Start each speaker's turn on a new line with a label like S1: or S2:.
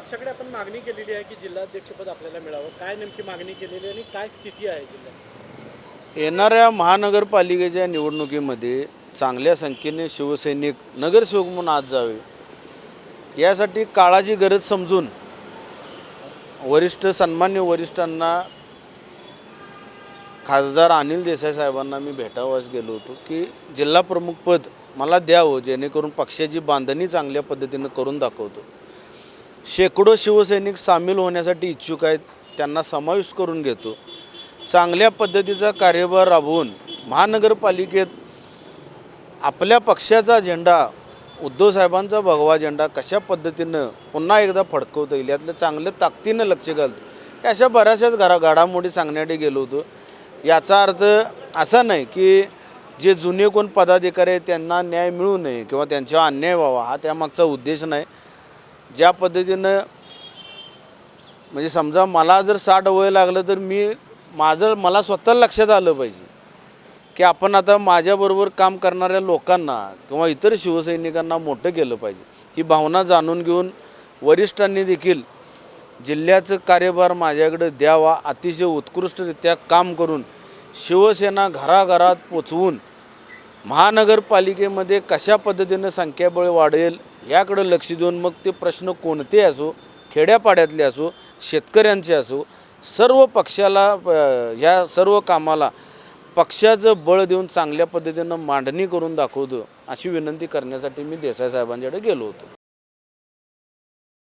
S1: पक्षाकडे आपण मागणी केलेली आहे की जिल्हाध्यक्षपद आपल्याला मिळावं. काय नेमकी मागणी केलेली आहे आणि काय स्थिती आहे जिल्ह्यात?
S2: येणाऱ्या महानगरपालिकेच्या निवडणुकीमध्ये चांगल्या संख्येने शिवसैनिक नगरसेवक म्हणून आज जावे यासाठी काळाची गरज समजून वरिष्ठ सन्मान्य वरिष्ठांना खासदार अनिल देसाई साहेबांना मी भेटावास गेलो होतो की जिल्हा प्रमुखपद मला द्यावं जेणेकरून पक्षाची बांधणी चांगल्या पद्धतीनं करून दाखवतो. शेकडो शिवसैनिक सामील होण्यासाठी इच्छुक आहेत त्यांना समाविष्ट करून घेतो. चांगल्या पद्धतीचा कार्यभार राबवून महानगरपालिकेत आपल्या पक्षाचा झेंडा उद्धवसाहेबांचा भगवा झेंडा कशा पद्धतीनं पुन्हा एकदा फडकवता येईल यातलं चांगलं ताकदीनं लक्ष घालतो. अशा बऱ्याचशाच घरा घडामोडी सांगण्यासाठी गेलो होतो. याचा अर्थ असा नाही की जे जुने कोण पदाधिकारी आहेत त्यांना न्याय मिळू नये किंवा त्यांच्यावर अन्याय व्हावा हा त्यामागचा उद्देश नाही. ज्या पद्धतीनं म्हणजे समजा मला जर साठ वय लागलं तर मी माझं मला स्वतः लक्षात आलं पाहिजे. की आपण आता माझ्याबरोबर काम करणाऱ्या लोकांना किंवा इतर शिवसैनिकांना मोठं केलं पाहिजे. ही भावना जाणून घेऊन वरिष्ठांनी देखील जिल्ह्याचं कार्यभार माझ्याकडे द्यावा अतिशय उत्कृष्टरित्या काम करून शिवसेना घराघरात पोचवून महानगरपालिकेमध्ये कशा पद्धतीनं संख्याबळ वाढेल याकडं लक्ष देऊन मग ते प्रश्न कोणते असो खेड्यापाड्यातले असो शेतकऱ्यांचे असो सर्व पक्षाला ह्या सर्व कामाला पक्षाचं बळ देऊन चांगल्या पद्धतीनं मांडणी करून दाखवतो अशी विनंती करण्यासाठी मी देसाई साहेबांच्याकडे गेलो होतो.